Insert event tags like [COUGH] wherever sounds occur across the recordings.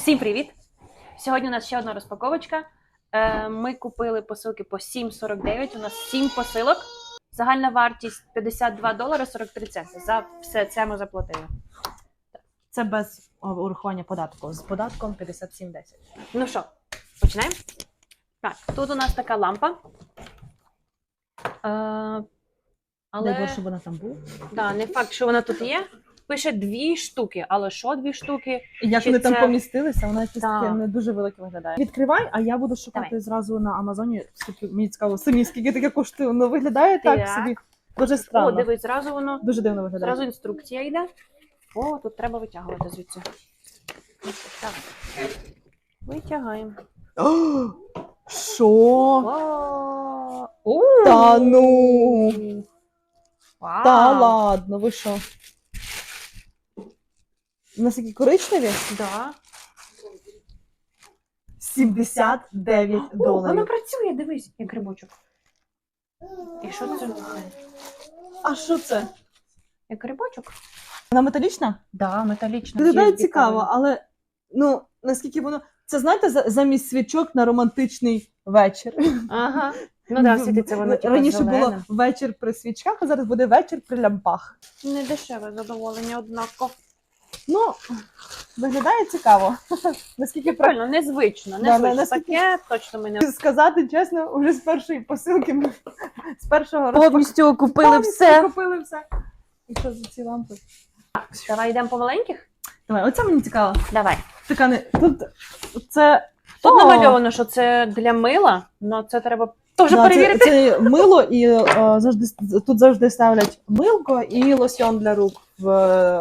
Всім привіт! Сьогодні у нас ще одна розпаковочка. Е, Ми купили посилки по 7,49. У нас 7 посилок. Загальна вартість 52 долари 43 центи. За все це ми заплатили. Це без урахування податку. З податком 57,10. Ну що, починаємо? Так, тут у нас така лампа. Е, Але... Дай Боже, щоб вона там була. да, не факт, що вона тут є. Пише дві штуки, але що дві штуки? Як Чи вони там помістилися, вона якось Так. таке не дуже велике виглядає. Відкривай, а я буду шукати Давай. зразу на Амазоні, скільки мені цікаво, самі скільки таке коштує. Воно виглядає так, Так. собі. Дуже О, странно. дивись, зразу воно. Дуже дивно виглядає. Зразу інструкція йде. О, тут треба витягувати звідси. Так. Витягаємо. Що? Та ну. Вау. Та ладно, ви що? Наскільки коричневі? Да. 79 О, воно доларів. працює, дивись, як грибочок. І що це? А що це? Як грибочок? Вона металічна? Да, металічна. Виглядає цікаво, але ну наскільки воно. Це знаєте, за- замість свічок на романтичний вечір. Ага. Ну да, світиться воно типу, Раніше було вечір при свічках, а зараз буде вечір при лямпах. Не дешеве задоволення, однако. Ну, виглядає цікаво. [LAUGHS] Наскільки про Прикольно, незвично. Да, Незвично. наскільки- Таке точно ми не сказати чесно, вже з першої посилки ми з першого повністю окупили повністю все. купили все. І що за ці лампи? Давай йдемо по маленьких. Давай, оце мені цікаво. Давай. Така не тут це Тут О! намальовано, що це для мила, але це треба теж Да, перевірити. Це, це мило, і е, завжди тут завжди ставлять милко і лосьон для рук в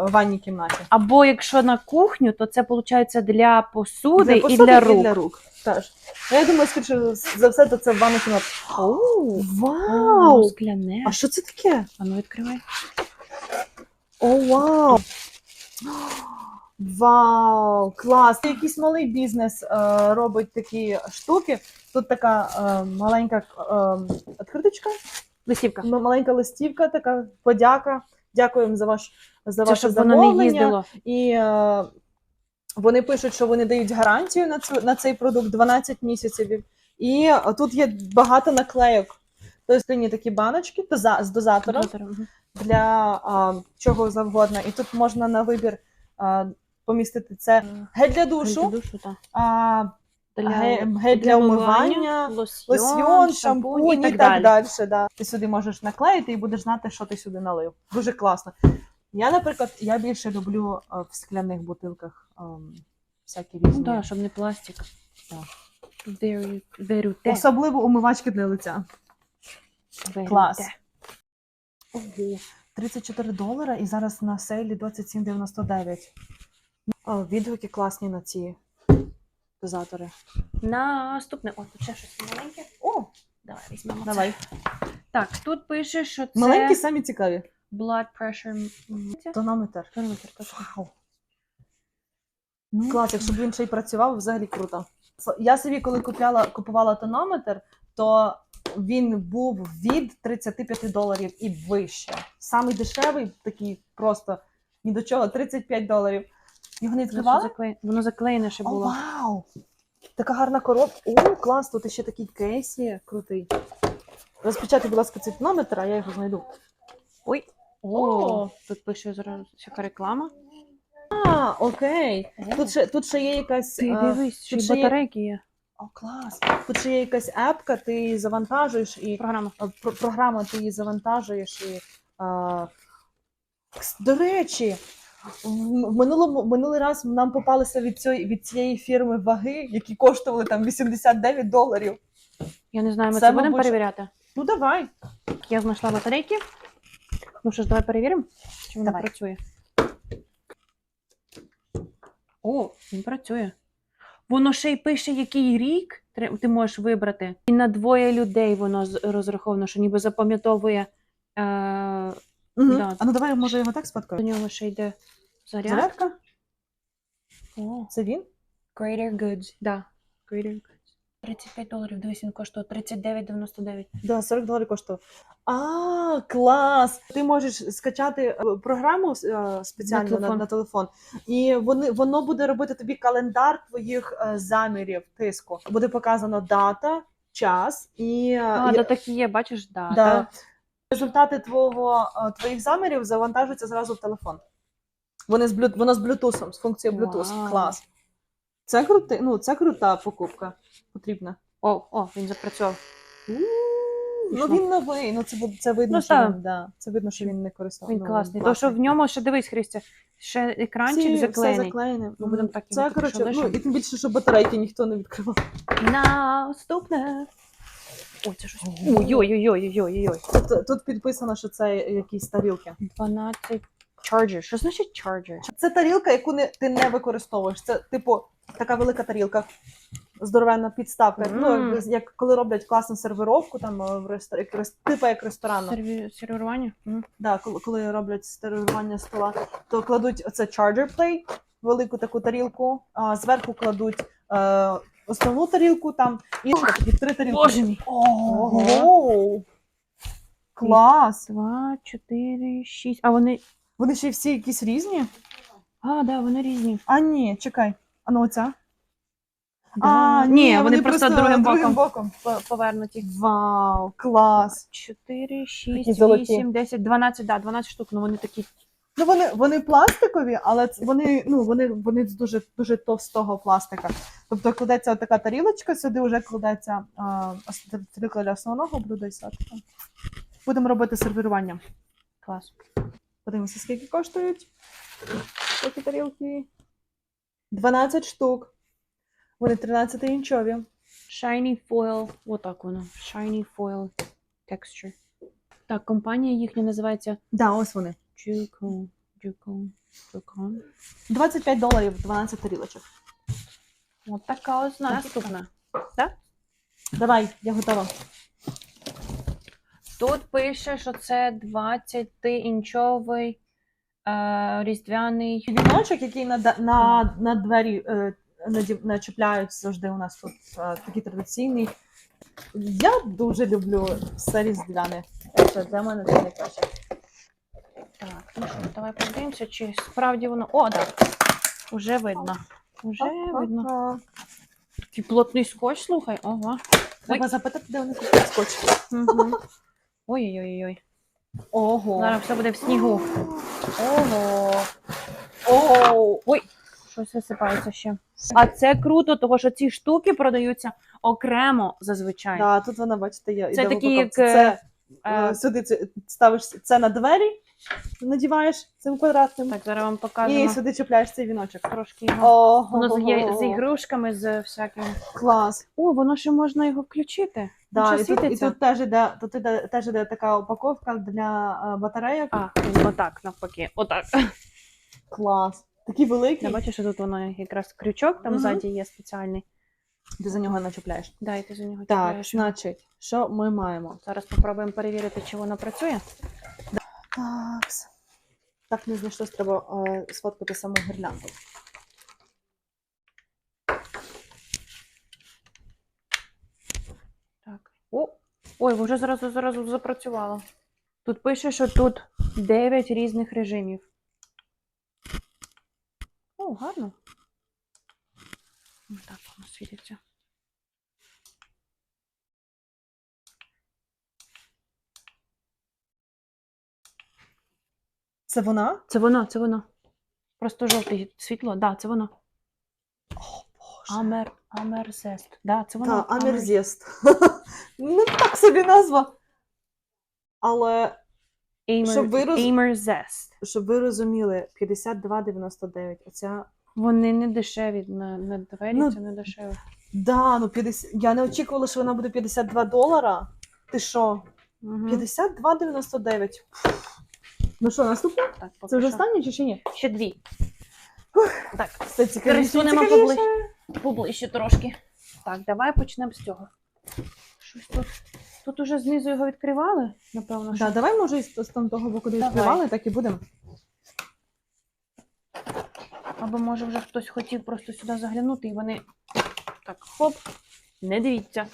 ванній кімнаті. Або якщо на кухню, то це виходить для посуди, і посуди, для рук. І для рук. Теж. Ну, Я думаю, скоріше за все, то це в ванну кімнату. Оу, Вау! скляне. А що це таке? А ну відкривай. О, вау! Вау! Клас! Якийсь малий бізнес е, робить такі штуки. Тут така е, маленька е, відкриточка, Листівка. маленька листівка, така подяка. Дякуємо за ваш за Це ваше щоб воно не замовлення. їздило. І е, вони пишуть, що вони дають гарантію на цю на цей продукт 12 місяців. І е, тут є багато наклейок. Тобто є такі баночки доза- з дозатором для а, чого завгодно. І тут можна на вибір а, помістити це гель для душу, для душу, так. а, Для, гель, гель для умивання, лосьйон, лосьйон, шампунь і так далі. далі. Да. Ти сюди можеш наклеїти і будеш знати, що ти сюди налив. Дуже класно. Я, наприклад, я більше люблю а, в скляних бутилках а, всякі Ну різні. так, щоб не пластик. Так. Very. Особливо умивачки для лиця. Very Клас. Ого, 34 долара і зараз на сейлі 27,99. О, відгуки класні на ці дозатори. Наступне. О, тут ще щось маленьке. О, Давай візьмемо. це. давай. Так, тут пише, що це Маленькі самі цікаві. Blood pressure. Тонометр. Тонометр, точно. Вау. Ну, Клас, якщо б він ще й працював, взагалі круто. Я собі, коли купляла, купувала тонометр, то він був від 35 доларів і вище. Самий дешевий, такий просто ні до чого, 35 доларів. Його не Воно відкривала? заклеєне, воно заклеєне ще О, було. вау! Така гарна коробка. О, клас, тут ще такий кейс є, крутий. Розпечати, будь ласка, цей тонометр, а я його знайду. О, тут пише зараз всяка реклама. А, окей. Тут ще, тут ще є якась. Ти е, дивись, ще й тут ще є- батарейки є. О, клас. Тут ще є якась епка, ти її завантажуєш і Програма. е, про- програма ти її завантажуєш і. А... кс- До речі, в в минулому минулий раз нам попалися від цієї від цієї фірми ваги, які коштували там 89 доларів. Я не знаю, ми Це, це, будемо мабуть, перевіряти. Ну давай. Я знайшла батарейки. Ну що ж, давай перевіримо, чи воно Давай. працює. О, він працює. Воно ще й пише, який рік тре- ти можеш вибрати. І на двоє людей воно з- розраховано, що ніби запам'ятовує. Е- Угу. Да. А ну давай, може, його так до сфоткаю. нього ще йде заряд. Зарядка? О, Це він? Greater Goods. Да. Greater Goods. 35 доларів. Дивись, він коштує 39,99. Да, 40 доларів коштує. А, клас! Ти можеш скачати е, програму е, спеціально на телефон. телефон, на, телефон, і вони, воно буде робити тобі календар твоїх е, замірів тиску. Буде показано дата, час і, е, А, і- да, такі є, бачиш, да. да. результати твого, е, твоїх замірів завантажуються зразу в телефон. Вони з блю... Воно з Bluetooth, з функцією Bluetooth. Вау. Клас. Це крути... ну, це крута покупка. Потрібна. О, о, він запрацював. Ну він новий, ну це, це видно, Ну, що так. він, да, це видно, що він не користував. Він класний. То, що в ньому ще дивись, Христя, ще екранчик Всі- заклеєний. Все заклеєне. Ми будемо так Це коротше, ну і тим більше, що батарейки ніхто не відкривав. Наступне. Ой, це щось. Ой-ой-ой-ой-ой-ой. Тут, тут підписано, що це якісь тарілки. 12 charger. Що значить charger? Це тарілка, яку не, ти не використовуєш. Це, типу, така велика тарілка. Здоровенна підставка. Ну, як, як коли роблять класну сервировку, там е, в рестор... як рес- типу як ресторанно. Серві... Сервірування? М. Да, коли, коли роблять сервірування стола, то кладуть оце charger plate, велику таку тарілку, а зверху кладуть е, основну тарілку, там і ще такі три тарілки. Боже мій. Ого! Клас! Два, чотири, шість. А вони. Вони ще всі якісь різні? А, да, вони різні. А, ні, чекай. А ну оця? А, ні, вони, просто, другим боком по- повернуті. Вау, клас! 4, Такі 6, золоті. 8, 10, 12, да, 12 штук, ну вони такі. Ну вони, вони пластикові, але ц- вони, ну, вони, вони з дуже, дуже товстого пластика. Тобто кладеться така тарілочка, сюди вже кладеться а, ос- тарілка для основного блюда і таке. Будемо робити сервірування. Клас. Подивимося, скільки коштують такі тарілки. 12 штук. Вони 13 інчові. Shiny foil. Отак воно. Shiny foil texture. Так, компанія їхня називається Да, ось вони. Juco. Juco. Jucon. 25 доларів 12 тарілочок. От така ось наступна. Так? Давай, я готова. Тут пише, що це 20-інчовий е, різдвяний. Віночок, який на, на, на двері е, начепляють завжди у нас тут е, такий традиційний. Я дуже люблю все різдвяне. Це для мене це найкраще. Так, ну що, давай подивимося, чи справді воно. О, так. Уже видно. Уже видно. Такий плотний скотч, слухай. Ого. Треба запитати, де вони купують скотч. Ой-ой-ой. Ого. Зараз все буде в снігу. Ого. Ого. Ой, щось висипається ще. А це круто, тому що ці штуки продаються окремо зазвичай. Да, тут вона, бачите, є. Це такі, як, Це, Е, е, сюди ставиш це на двері, надіваєш цим квадратним. так, зараз вам І сюди чіпляєш цей віночок. трошки його. Ого. Воно з, є- з ігрушками, з всяким. Клас. О, воно ще можна його включити. Да, і, тут, і світиться? тут теж іде, тут іде, теж іде така упаковка для е, батарейок. А, отак, навпаки. Отак. Клас. Такий великий. Я бачу, що тут воно якраз крючок там Мгм. ззаді є спеціальний. Ти за нього начепляєш. Дайте за нього Так, чіпляєш. значить, що ми маємо? Зараз спробуємо перевірити, чи воно працює. Так. Так, не знайшлось, треба е, сфоткати саму гірлянду. Так. О, ой, вже зараз зараз запрацювало. Тут пише, що тут 9 різних режимів. О, гарно. Ось так воно світиться. Це вона? Це воно, це воно. Просто жовте світло. Да, це воно. О, Боже. Амер, Амерзест. Да, це воно. Та, Амерзєст. [LAUGHS] ну, так собі назва. Але, Амер... Щоб ви роз- Амерзест. щоб ви розуміли, 52,99. Оця. Вони не дешеві на, на двері, Ну, це не дешево. Да, ну 50... я не очікувала, що вона буде 52 долара. Ти що? Угу. 52,99. Ну що, наступне? Так, поки Це вже що. останнє чи ще ні? Ще дві. Так, Це цікавіше. Пересунемо поближче. поближче трошки. Так, давай почнемо з цього. Щось тут. Тут уже знизу його відкривали, напевно. що. Да, давай, може, із з там того боку, де Давай. відкривали, так і будемо. Або може вже хтось хотів просто сюди заглянути, і вони так, хоп, Не дивіться.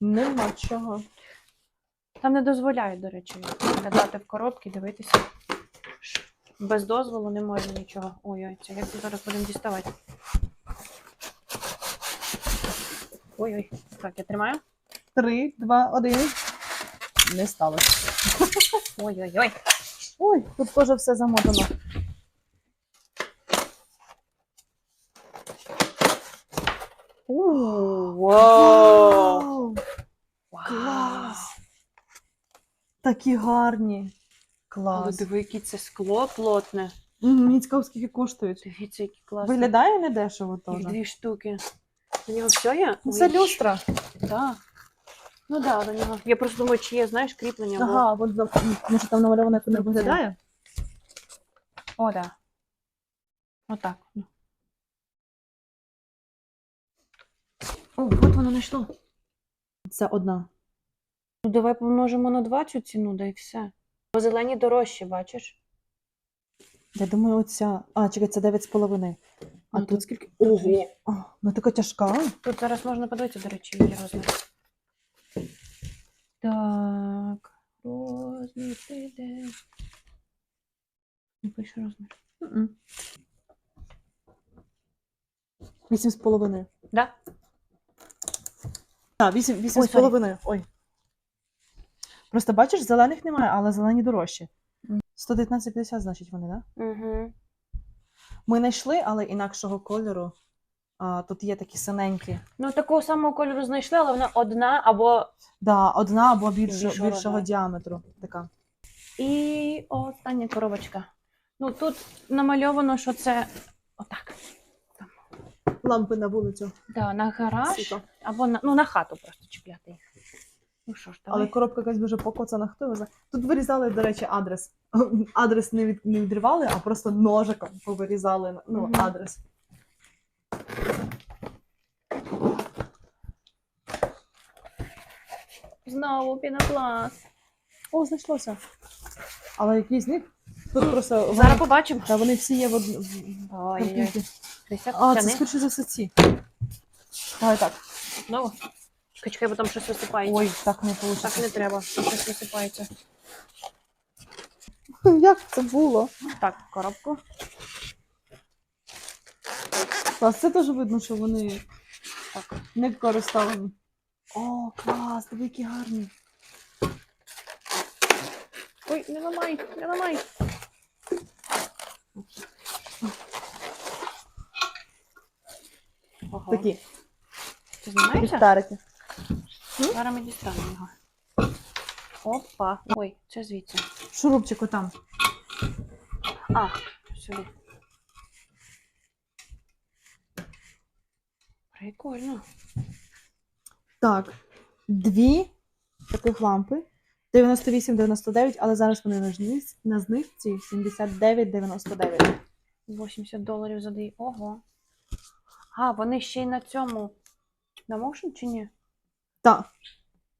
Нема чого. Там не дозволяють, до речі, глядати в коробки, дивитися. Без дозволу не можна нічого. Ой-ой, це як зараз будемо діставати. Ой-ой. Так, я тримаю. Три, два, один. Не сталося. Ой-ой-ой. Ой, тут теж все замотано. Вау! Такі гарні. Але Клас. диви, яке це скло плотне. Мені цікаво, скільки коштують. Дивіться, які класні. Виглядає недешево Їх теж. дві штуки. У нього все є? Ну, Це Ой, люстра. Так. Ну так, да, до нього. Я просто думаю, чи є, знаєш, кріплення. Ага, от може там намальовано, як воно виглядає. О, так. Да. Отак. О, от воно знайшло. Це одна. Ну, давай помножимо на 2 цю ціну, да і все. Бо зелені дорожчі, бачиш? Я думаю, оця. А, чекай, це 9,5. А Ну, тут тут- скільки? тут Ого! вісім. А, Ну така тяжка. Тут зараз можна подивитися, до речі, її розмір. Так, розмір ти де? Не пише розмір. Мгм. Вісім з половиною. Да? Так, вісім, вісім Ой, з половиною. Ой. Просто бачиш, зелених немає, але зелені дорожчі. 119,50, значить, вони, так? Да? Угу. Ми знайшли, але інакшого кольору. А, тут є такі синенькі. Ну, такого самого кольору знайшли, але вона одна або. Да, одна або Більшого більшого розміру. діаметру. Така. І остання коробочка. Ну, тут намальовано, що це отак. Лампи на вулицю. Да, на гараж Світло. або на, ну, на хату просто чіпляти їх. Ну що ж, давай. Але коробка якась дуже покоцана, хто його знає. Тут вирізали, до речі, адрес. [LAUGHS] Адрес не, від, не відривали, а просто ножиком повирізали ну, Мгм. адрес. Знову пінопласт. О, знайшлося. Але який з них? Тут просто. Зараз побачимо. Та вони всі є в одній. Ой-ой-ой. А, це скоріше за все ці. Давай так. Знову. Чекай, чекай, бо там щось висипається. Ой, так не вийшло. Так не треба, щось висипається. [LAUGHS] Як це було? Так, коробку. Клас, це теж видно, що вони Так. не користовані. О, клас, диви, які гарні. Ой, не ламай, не ламай. Ого. Такі Ти ліхтарики. Зараз ми дістанемо його. Опа. Ой, це звідси. Шурупчик отам. А, сюди. Прикольно. Так, дві таких лампи. 98,99, але зараз вони на знижці, на знижці 79,99. 80 доларів за дві. Ого. А, вони ще й на цьому. На motion чи ні? Так,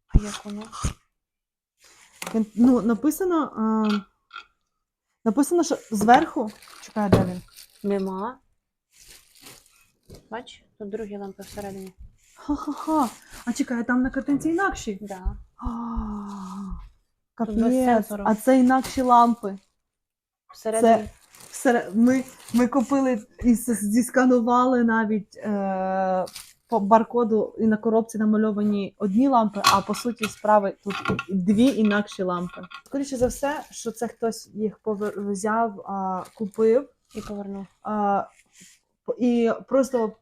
А як воно? ну, написано, а, написано, що зверху. Чекай, де він? Нема. Бач, тут другі лампи всередині. Ха-ха-ха. А чекай, там на картинці інакші. Да. Капець, а це інакші лампи. Всередині. Всере- Ми, ми купили і зісканували навіть е, по баркоду і на коробці намальовані одні лампи, а по суті справи тут дві інакші лампи. Скоріше за все, що це хтось їх повер- взяв, а, купив І повернув. а, і просто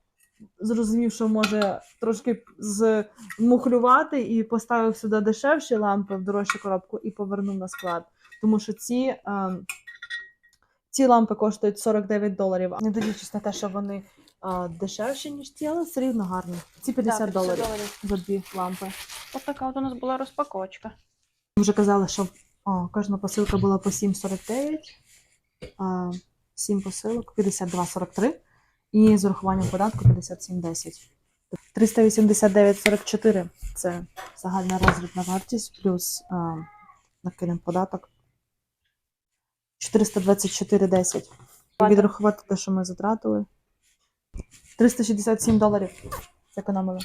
зрозумів, що може трошки змухлювати, і поставив сюди дешевші лампи в дорожчу коробку і повернув на склад. Тому що ці, а, ці лампи коштують 49 доларів, не дивлячись на те, що вони а, дешевші, ніж ці, але все рівно гарні. Ці 50, Да, доларів за дві лампи. Ось така от у нас була розпаковочка. Ми вже казали, що о, кожна посилка була по 7,49, 7 посилок 52,43 і з урахуванням податку 57,10. 389,44 це загальна розрібна вартість, плюс а, накинемо податок. 424,10. Відрахувати те, що ми затратили. 367 доларів. Зекономили.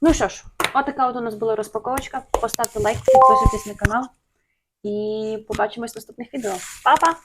Ну що ж, отака от у нас була розпаковочка. Поставте лайк, підписуйтесь на канал і побачимось в наступних відео. Па-па!